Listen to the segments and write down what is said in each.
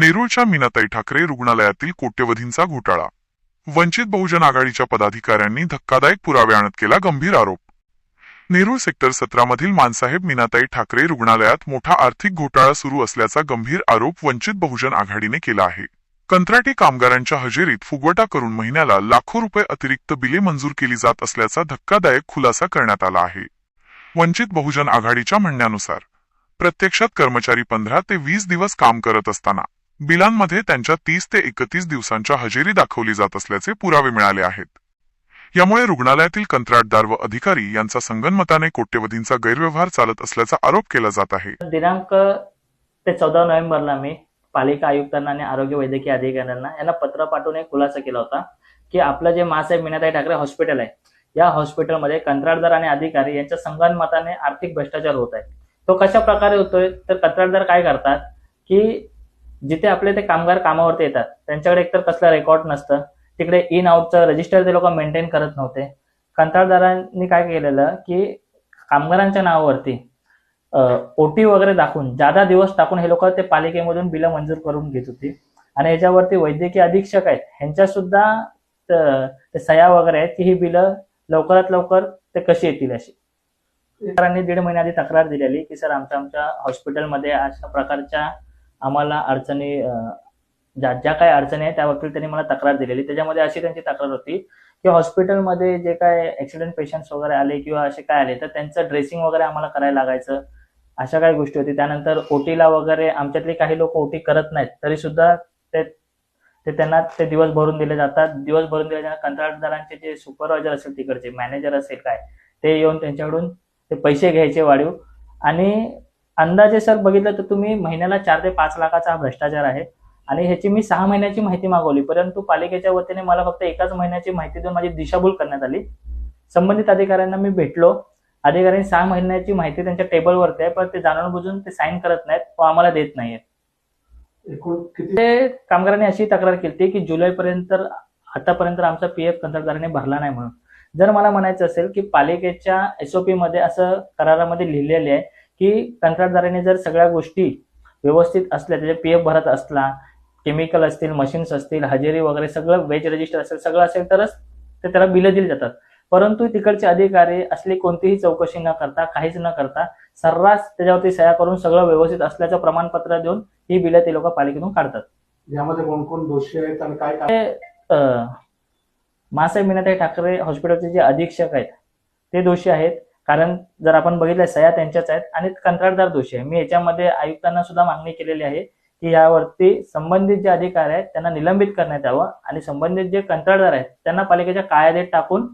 नेरूळच्या मीनाताई ठाकरे रुग्णालयातील कोट्यवधींचा घोटाळा. वंचित बहुजन आघाडीच्या पदाधिकाऱ्यांनी धक्कादायक पुरावे आणत केला गंभीर आरोप. नेरूळ सेक्टर सतरामधील मानसाहेब मीनाताई ठाकरे रुग्णालयात मोठा आर्थिक घोटाळा सुरू असल्याचा गंभीर आरोप वंचित बहुजन आघाडीने केला आहे. कंत्राटी कामगारांच्या हजेरीत फुगवटा करून महिन्याला लाखो रुपये अतिरिक्त बिले मंजूर केली जात असल्याचा धक्कादायक खुलासा करण्यात आला आहे. वंचित बहुजन आघाडीच्या म्हणण्यानुसार प्रत्यक्षात कर्मचारी पंधरा ते वीस दिवस काम करत असताना बिलांमध्ये त्यांच्या तीस ते एकतीस दिवसांच्या हजेरी दाखवली जात असल्याचे पुरावे मिळाले आहेत. यामुळे रुग्णालयातील कंत्राटदार व अधिकारी यांचा संगनमताने कोट्यवधींचा गैरव्यवहार चालत असल्याचा आरोप केला जात आहे. दिनांक ते चौदा नोव्हेंबरला मी पालिका आयुक्तांना आणि आरोग्य वैद्यकीय अधिकाऱ्यांना यांना पत्र पाठवून एक खुलासा केला होता की आपलं जे मासाहेब मीनाताई ठाकरे हॉस्पिटल आहे या हॉस्पिटलमध्ये कंत्राटदार आणि अधिकारी यांच्या संगनमताने आर्थिक भ्रष्टाचार होत आहे. तो कशा प्रकारे होतोय? तर कंत्राटदार काय करतात की जिथे आपले ते कामगार कामावरती येतात त्यांच्याकडे एकतर कसलं रेकॉर्ड नसतं. तिकडे इन आउटचं रजिस्टर ते लोक मेंटेन करत नव्हते. कंत्राटदारांनी काय केलेलं की कामगारांच्या नावावरती ओटी वगैरे दाखवून जादा दिवस टाकून हे लोक ते पालिकेमधून बिलं मंजूर करून घेत होती. आणि याच्यावरती वैद्यकीय अधीक्षक आहेत ह्यांच्या सुद्धा त- सह्या वगैरे आहेत की ही बिलं लवकरात लवकर ते कशी येतील अशी. सरांनी दीड महिन्या आधी तक्रार दिलेली की सर आमच्या आमच्या हॉस्पिटलमध्ये अशा प्रकारच्या आम्हाला अडचणी ज्या ज्या काही अडचणी आहेत त्याबाबतीत त्यांनी मला तक्रार दिलेली. त्याच्यामध्ये अशी त्यांची तक्रार होती की हॉस्पिटलमध्ये जे काय ऍक्सिडेंट पेशंट्स वगैरे आले किंवा असे काय आले तर त्यांचं ड्रेसिंग वगैरे आम्हाला करायला लागायचं. अशा काही गोष्टी होती. त्यानंतर ओटीला वगैरे आमच्यातले काही लोक ओटी करत नाहीत तरी सुद्धा ते ते त्यांना ते दिवस भरून दिले जातात. दिवस भरून दिले जातात कंत्राटदारांचे जे सुपरवायझर असेल तिकडचे मॅनेजर असेल काय ते येऊन त्यांच्याकडून ते पैसे घ्यायचे वाढीव. आणि अंदाजे सर बघितलं तर तुम्ही महिन्याला चार ते पाच लाखाचा हा भ्रष्टाचार आहे. आणि ह्याची मी सहा महिन्याची माहिती मागवली परंतु पालिकेच्या वतीने मला फक्त एकाच महिन्याची माहिती देऊन माझी दिशाभूल करण्यात आली. संबंधित अधिकाऱ्यांना मी भेटलो. अधिकाऱ्यांनी सहा महिन्याची माहिती त्यांच्या टेबलवरती आहे पण ते जाणून बुजून ते साईन करत नाहीत व आम्हाला देत किती? ते कामगारांनी अशी तक्रार केली की जुलैपर्यंत आतापर्यंत आमचा पीएफ कंत्राटदाराने भरला नाही म्हणून. जर मला म्हणायचं असेल की पालिकेच्या एसओपी मध्ये असं करारामध्ये लिहिलेले आहे की कंत्राटदाराने जर सगळ्या गोष्टी व्यवस्थित असल्या त्याचे पीएफ भरत असला केमिकल असतील मशीन्स असतील हजेरी वगैरे सगळं वेज रजिस्टर असेल सगळं असेल तरच ते त्याला बिलं दिली जातात. परंतु तिकडचे अधिकारी असली कोणतीही चौकशी न करता काहीच न करता सर्रास त्याच्यावरती सह्या करून सगळं व्यवस्थित असल्याचं प्रमाणपत्र देऊन ही बिलं ते लोक पालिकेतून काढतात. यामध्ये कोण कोण दोषी आहेत आणि काय काय? मासाहेब मीनाताई ठाकरे हॉस्पिटलचे जे अधीक्षक आहेत ते दोषी आहेत. कारण जर आपण बघितलं सह्या त्यांच्याच आहेत आणि कंत्राटदार दोषी आहे. मी याच्यामध्ये आयुक्तांना सुद्धा मागणी केलेली आहे की यावरती संबंधित जे अधिकारी आहेत त्यांना निलंबित करण्यात यावं आणि संबंधित जे कंत्राटदार आहेत त्यांना पालिकेच्या कायद्यात टाकून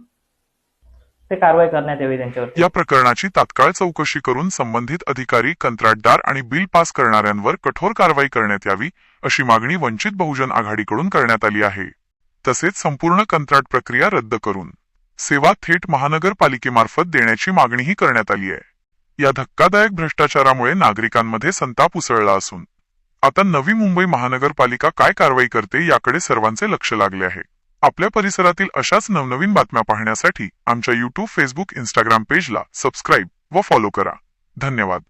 ते कारवाई करण्यात यावी त्यांच्यावर या प्रकरणाची तात्काळ चौकशी करून संबंधित अधिकारी कंत्राटदार आणि बिल पास करणाऱ्यांवर कठोर कारवाई करण्यात यावी अशी मागणी वंचित बहुजन आघाडीकडून करण्यात आली आहे. तसेच संपूर्ण कंत्राट प्रक्रिया रद्द करून. सेवा थेट महानगरपालिकेमार्फत देण्याची मागणीही करण्यात आली आहे. या धक्कादायक भ्रष्टाचारामुळे नागरिकांमध्ये संताप उसळला असून आता नवी मुंबई महानगरपालिका काय कारवाई करते याकडे सर्वांचे लक्ष लागले आहे. आपल्या परिसरातील अशाच नवनवीन बातम्या पाहण्यासाठी आमच्या यूट्यूब फेसबुक इंस्टाग्राम पेजला सबस्क्राईब व फॉलो करा. धन्यवाद.